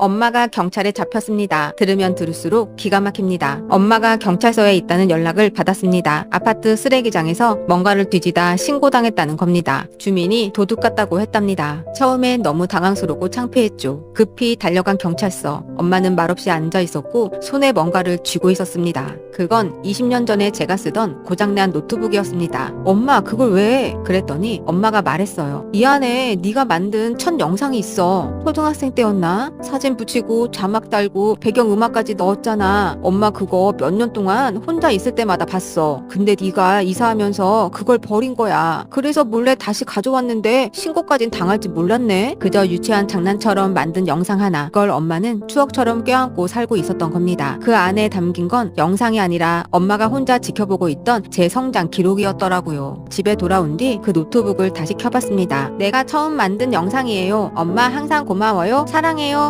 엄마가 경찰에 잡혔습니다. 들으면 들을수록 기가 막힙니다. 엄마가 경찰서에 있다는 연락을 받았습니다. 아파트 쓰레기장에서 뭔가를 뒤지다 신고당했다는 겁니다. 주민이 도둑 같다고 했답니다. 처음엔 너무 당황스럽고 창피했죠. 급히 달려간 경찰서. 엄마는 말없이 앉아 있었고 손에 뭔가를 쥐고 있었습니다. 그건 20년 전에 제가 쓰던 고장난 노트북이었습니다. 엄마 그걸 왜? 그랬더니 엄마가 말했어요. 이 안에 네가 만든 첫 영상이 있어. 초등학생 때였나? 사진 붙이고 자막 달고 배경 음악까지 넣었잖아. 엄마 그거 몇 년 동안 혼자 있을 때마다 봤어. 근데 네가 이사하면서 그걸 버린 거야. 그래서 몰래 다시 가져왔는데 신고까진 당할지 몰랐네. 그저 유치한 장난처럼 만든 영상 하나. 그걸 엄마는 추억처럼 껴안고 살고 있었던 겁니다. 그 안에 담긴 건 영상이 아니라 엄마가 혼자 지켜보고 있던 제 성장 기록이었더라고요. 집에 돌아온 뒤 그 노트북을 다시 켜봤습니다. 내가 처음 만든 영상이에요. 엄마 항상 고마워요. 사랑해요.